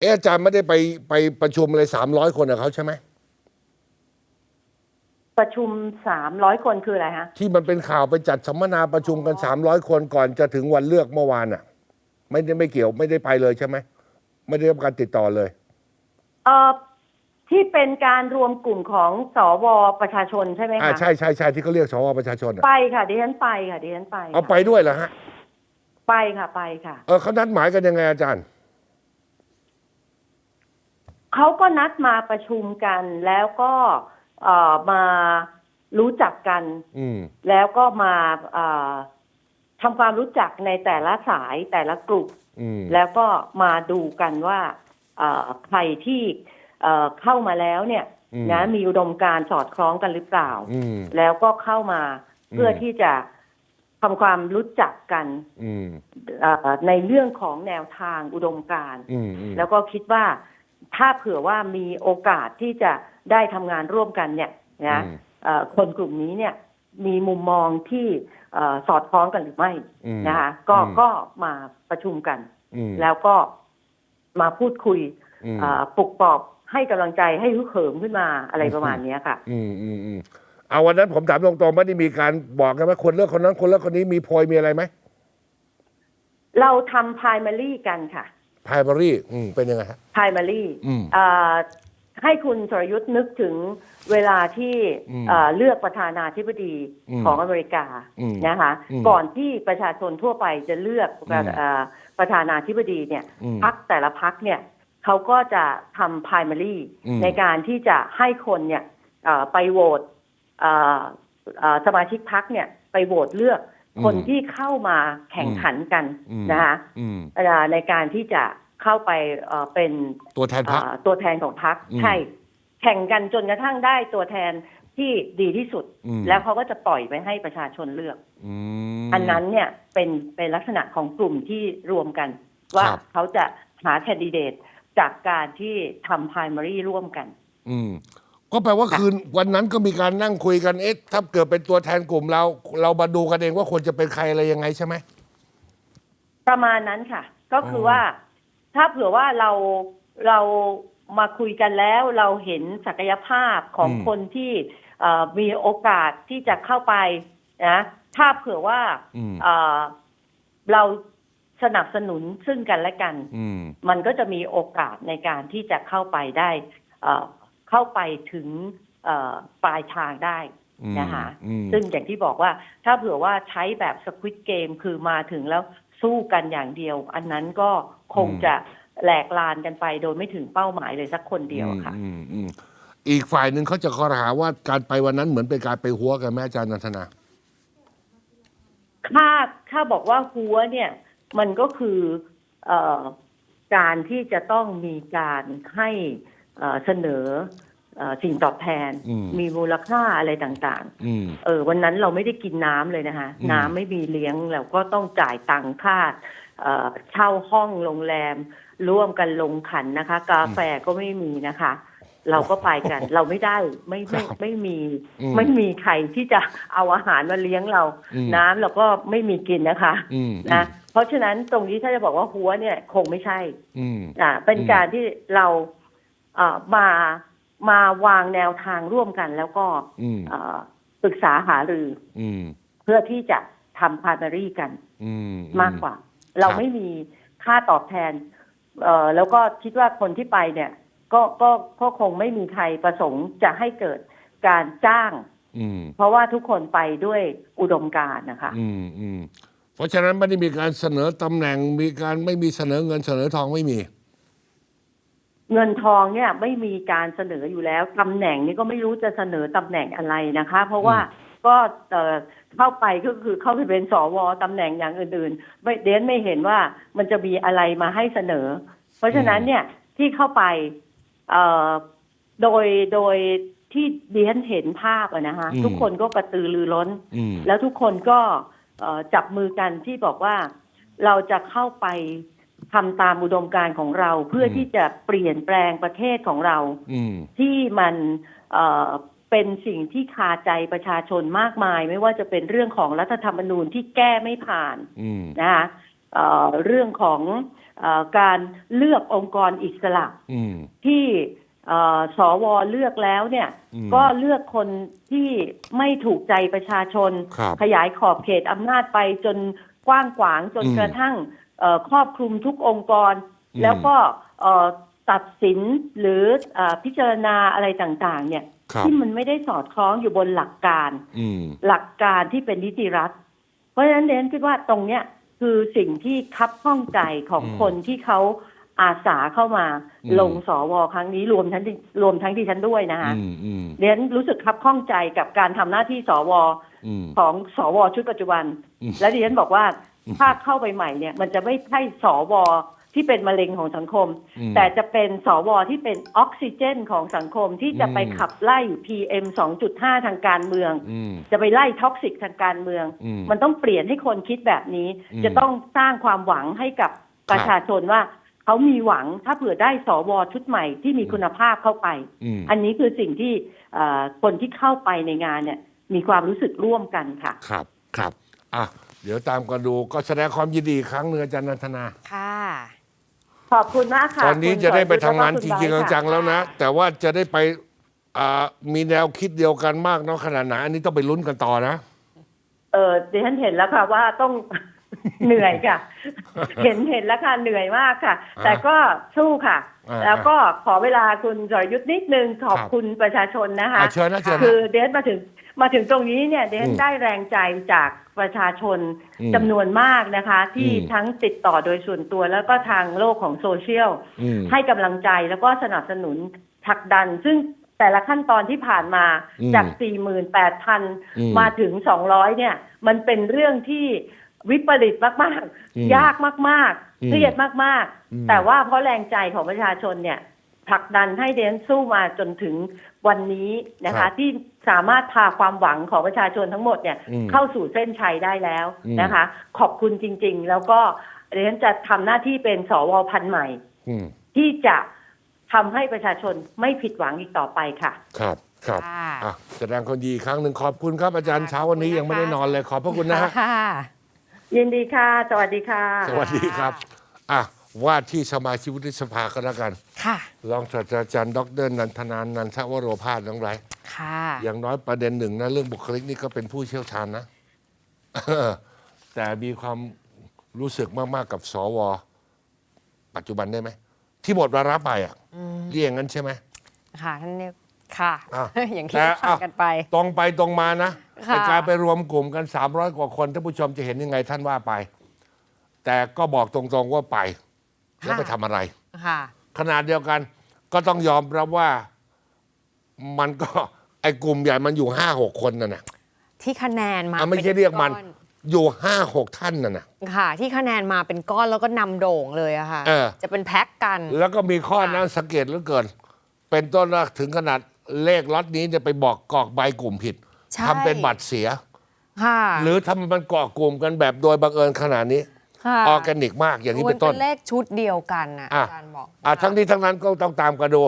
เอะอาจารย์ไม่ได้ไปไปประชุมอะไรสามร้อยคนกับเขาใช่ไหมประชุมสามร้อยคนคืออะไรฮะ ที่มันเป็นข่าวไปจัดสัมมนาประชุมกันสามร้อยคนก่อนจะถึงวันเลือกเมื่อวานอะ ไม่ได้ไม่เกี่ยวไม่ได้ไปเลยใช่ไหมไม่ได้รับการติดต่อเลย เอ่อที่เป็นการรวมกลุ่มของสวประชาชนใช่ไหมอ่าคะใช่ใช่ใช่ที่เขาเรียกสวประชาชนอะไปค่ะดิฉันไปค่ะดิฉันไปเอาไปด้วยเหรอฮะไปค่ะไปค่ะ เออเขานัดหมายกันยังไงอาจารย์ เขาก็นัดมาประชุมกันแล้วก็เอ่อมารู้จักกัน อืม แล้วก็มาเอ่อทำความรู้จักในแต่ละสายแต่ละกลุ่ม อืม แล้วก็มาดูกันว่าเอ่อใครที่เอ่อเข้ามาแล้วเนี่ยอืม นะมีอุดมการณ์สอดคล้องกันหรือเปล่า อืม แล้วก็เข้ามาเพื่ออม ที่จะทำความรู้จักกันอืม เอ่อในเรื่องของแนวทางอุดมการณ์ อืมอืมแล้วก็คิดว่า ถ้าเผื่อว่ามีโอกาสที่จะได้ทำงานร่วมกันเนี่ยนะอืมเอ่อคนกลุ่มนี้เนี่ยมีมุมมองที่เอ่อสอดคล้องกันหรือไม่อืมนะคะก็อืมก็มาประชุมกันอืมแล้วก็มาพูดคุยอืมเอ่อปลุกปลอบให้กำลังใจให้ฮึกเหิมขึ้นมาอะไรประมาณเนี้ยค่ะ อืมอืมอืมเอาวันนั้นผมถามตรงๆไม่ได้มีการบอกกันว่าคนเลือกคนนั้นคนเลือกคนนี้มีโพยมีอะไรไหมเราทำ primary กันค่ะ ไพรมารีอืมเป็นยังไงฮะ primary อืมเอ่อให้คุณสรยุทธ์นึกถึงเวลาที่อืมเอ่อเลือกประธานาธิบดีอืมของอเมริกาอืมนะคะอืมก่อนที่ประชาชนทั่วไปจะเลือกอืมเอ่อประธานาธิบดีเนี่ยอืมพักแต่ละพักเนี่ยเขาก็จะทำ primary อืม ในการที่จะให้คนเนี่ยเอ่อไปโหวตเอ่อเอ่อสมาชิกพักเนี่ยไปโหวตเลือก คนที่เข้ามาแข่งขันกันอืมนะคะอืมเอ่อในการที่จะเข้าไปเอ่อเป็นตัวแทนพรรคเอ่อตัวแทนของพรรคอืมใช่แข่งกันจนกระทั่งได้ตัวแทนที่ดีที่สุดอืมแล้วเขาก็จะปล่อยไปให้ประชาชนเลือกอืมอันนั้นเนี่ยเป็นเป็นลักษณะของกลุ่มที่รวมกัน ว่าครับเขาจะหาแคนดิเดตจากการที่ทำ primary ร่วมกันอืม ก็แปลว่าคืนวันนั้นก็มีการนั่งคุยกันเอ๊ะถ้าเกิดเป็นตัวแทนกลุ่มเรา เรามาดูกันเองว่าควรจะเป็นใครอะไรยังไงใช่ไหมประมาณนั้นค่ะ ก็คือออว่าถ้าเผื่อว่าเราเรามาคุยกันแล้ว เราเห็นศักยภาพของคนที่เอ่อมีโอกาสที่จะเข้าไปนะถ้าเผื่อว่าอืมเอ่อเราสนับสนุนซึ่งกันและกันอืมมันก็จะมีโอกาสในการที่จะเข้าไปได้ เอ่อเข้าไปถึงเอ่อปลายทางได้อืมนะคะอืมซึ่งอย่างที่บอกว่าถ้าเผื่อว่าใช้แบบสควิตเกมคือมาถึงแล้วสู้กันอย่างเดียว อันนั้นก็คงจะแหลกลานกันไปโดยไม่ถึงเป้าหมายเลยสักคนเดียวอะค่ะอืมอืมอีกฝ่ายหนึ่งเขาจะข้อหาว่าการไปวันนั้นเหมือนเป็นการไปหัวกันแม่อาจารย์นันทนาถ้าถ้าบอกว่าหัวเนี่ย มันก็คือเอ่อการที่จะต้องมีการให้ เอ่อเสนอเอ่อสิ่งตอบแทนอืมมีมูลค่าอะไรต่างอืมๆเออวันนั้นเราไม่ได้กินน้ำเลยนะคะอืมน้ำไม่มีเลี้ยงเราก็ต้องจ่ายตังค่าเอ่อเช่าห้องโรงแรม ร่วมกันลงขันนะคะ กาแฟก็ไม่มีนะคะ เราก็ไปกัน เราไม่ได้ไม่ไม่ไม่มีอืมไม่มีใครที่จะเอาอาหารมาเลี้ยงเราอืมน้ำเราก็ไม่มีกินนะคะอืมนะเพราะฉะนั้นตรงนี้ถ้าจะบอกว่าหัวเนี่ยคงไม่ใช่อืมอ่าเป็นอืมการที่เราเอ่อ มามาวางแนวทางร่วมกัน แล้วก็อืมเอ่อปรึกษาหารืออืมเพื่อที่จะทำพาร์ n รีกันอืมมากกว่า เราไม่มีค่าตอบแทนเอ่อแล้วก็คิดว่าคนที่ไปเนี่ย ก็ก็ก็คงไม่มีใครประสงค์จะให้เกิดการจ้างอืมเพราะว่าทุกคนไปด้วยอุดมการณ์นะคะอืมอืมเพราะฉะนั้นไม่ได้มีการเสนอตำแหน่งมีการไม่มีเสนอเงินเสนอทองไม่มี เงินทองเนี่ยไม่มีการเสนออยู่แล้วตำแหน่งนี้ก็ไม่รู้จะเสนอตำแหน่งอะไรนะคะ เพราะว่าก็เอ่อเข้าไปก็คือเข้าไปเป็นสวตำแหน่งอย่างอื่นๆไม่เดนไม่เห็นว่ามันจะมีอะไรมาให้เสนอ เพราะฉะนั้นเนี่ยที่เข้าไปเอ่อโดยโดยที่ดิฉันเห็นภาพอะนะคะอืมทุกคนก็กระตือรือร้นอืมแล้วทุกคนก็เอ่อจับมือกันที่บอกว่าเราจะเข้าไป ทำตามอุดมการณ์ของเราเพื่ออมที่จะเปลี่ยนแปลงประเทศของเราอืมที่มันเอ่อเป็นสิ่งที่คาใจประชาชนมากมาย ไม่ว่าจะเป็นเรื่องของรัฐธรรมนูญที่แก้ไม่ผ่านอืมนะคะเอ่อเรื่องของเอ่อการเลือกองค์กรอิสระอืมที่เอ่อสวเลือกแล้วเนี่ยอืมก็เลือกคนที่ไม่ถูกใจประชาชนครับขยายขอบเขตอำนาจไปจนกว้างขวางจนอืมกระทั่งเอ่อ ครอบคลุมทุกองค์กรอืมแล้วก็เอ่อตัดสินหรือเออพิจารณาอะไรต่างๆ เนี่ยครับที่มันไม่ได้สอดคล้องอยู่บนหลักการอืมหลักการที่เป็นนิติรัฐ เพราะฉะนั้นเดนคิดว่าตรงเนี้ยคือสิ่งที่คับข้องใจของอืมคนที่เขาอาสาเข้ามาอืมลงสวครั้งนี้รวมทั้งที่รวมทั้งที่ฉันด้วยนะคะอืมอืมเดนรู้สึกคับข้องใจกับการทำหน้าที่สวอืมของสวชุดปัจจุบันอืมและดิฉันบอกว่าอืม ถ้าเข้าไปใหม่เนี่ย มันจะไม่ใช่สวที่เป็นมะเร็งของสังคมอืมแต่จะเป็นสวที่เป็นออกซิเจนของสังคมที่จะไปอืมขับไล่ PM 2.5 ทางการเมืองอืมจะไปไล่ท็อกซิกทางการเมืองอืมมันต้องเปลี่ยนให้คนคิดแบบนี้อืมจะต้องสร้างความหวังให้กับประชาชนว่าเขามีหวังถ้าเผื่อได้สวชุดใหม่ที่มีคุณภาพเข้าไปอืมอันนี้คือสิ่งที่เอ่อคนที่เข้าไปในงานเนี่ย มีความรู้สึกร่วมกันค่ะ ครับครับอะ เดี๋ยวตามกันดูก็แสดงความยินดีอีกครั้งหนึ่งอาจารย์นันทนา ค่ะ ขอบคุณมากค่ะตอนนี้คุณจะได้ไปสรยุทธ์ทำงานแล้วจก็คุณริงไบร์ทๆจังๆแล้วนะค่ะแต่ว่าจะได้ไปอ่ามีแนวคิดเดียวกันมากน้อยขนาดไหนอันนี้ต้องไปลุ้นกันต่อนะ เออดิฉันเห็นแล้วค่ะว่าต้อง เหนื่อยค่ะ เห็นเห็นแล้วค่ะเหนื่อยมากค่ะ อ่าแต่ก็สู้ค่ะ อ่าแล้วก็ขอเวลาคุณสรยุทธ์นิดนึงขอบครับคุณประชาชนนะคะอะเชิญนะเชิญคืนะอเดนมาถึง มาถึงตรงนี้เนี่ยเดนอืมได้แรงใจจากประชาชนอืมจำนวนมากนะคะ ที่อืมทั้งติดต่อโดยส่วนตัวแล้วก็ทางโลกของโซเชียลอืมให้กำลังใจแล้วก็สนับสนุนผลักดัน ซึ่งแต่ละขั้นตอนที่ผ่านมาอืมจากอืม48,000 มาถึง 200 เนี่ย มันเป็นเรื่องที่วิปริตมากอืมๆยากมากอืมๆเครียดมากอืมๆแต่ว่าเพราะแรงใจของประชาชนเนี่ย ผลักดันให้เดนสู้มาจนถึงวันนี้นะครัคะ บที่สามารถพาความหวังของประชาชนทั้งหมดเนี่ยอืมเข้าสู่เส้นชัยได้แล้วอืมนะคะ ขอบคุณจริง ๆ แล้วก็เดนจะทำหน้าที่เป็นสวพันธุ์ใหม่ อืมที่จะทำให้ประชาชนไม่ผิดหวังอีกต่อไปค่ะ ครับครับค่ะ อะแสดงความยินดีอีกครั้งหนึ่งขอบคุณครับอาจารย์ค่ะเช้าวันนี้ขอบคุณยังไม่ได้นะคะนอนเลยขอบพระคุณนะฮะ ค่ะ ยินดีค่ะ สวัสดีค่ะ สวัสดีครับ อะ ว่าที่สมาชิกวุฒิสภาก็แล้วกัน ค่ะ รองศาสตราจารย์ดรนันทนานนันทวโรพาสน้องไรค่ะ อย่างน้อยประเด็นหนึ่งนะเรื่องบุคลิกนี่ก็เป็นผู้เชี่ยวชาญนะ แต่มีความรู้สึกมาก ๆ กับสว ปัจจุบันได้ไหม ที่หมดวาระไปอะเรียกงั้นใช่ไหมค่ะท่านเนี่ยค่ะอะอย่างที่แต่ทำกันไป ตรงไปตรงมานะค่ะในการไปรวมกลุ่มกัน 300 กว่าคนท่านผู้ชมจะเห็นยังไงท่านว่าไป แต่ก็บอกตรงๆว่าไป แล้วไปทำอะไรค่ะ ขนาดเดียวกัน ก็ต้องยอมรับว่ามันก็ไอ้กลุ่มใหญ่มันอยู่ห้าหกคนนั่นนะที่คะแนนมาอะไม่ใช่ป็เรียกมันออยู่ห้าหกท่านน่ะนะค่ะ ที่คะแนนมาเป็นก้อนแล้วก็นำโด่งเลยอะค่ะ เออ จะเป็นแพ็คกัน แล้วก็มีข้อนั้นสังเกตเหลือเกิน เป็นต้นว่าถึงขนาดเลขล็อตนี้จะไปบอกกรอกใบกลุ่มผิดใช่ ทำเป็นบัตรเสีย ค่ะ หรือทำมันเกาะกลุ่มกันแบบโดยบังเอิญขนาดนี้ค่ะ ออร์แกนิกมากอย่างนี้เป็นต้น มัเป็นเลขชุดเดียวกันนะอะ อาจารย์บอก อะทั้งนี้ทั้งนั้นก็ต้องตามกันดู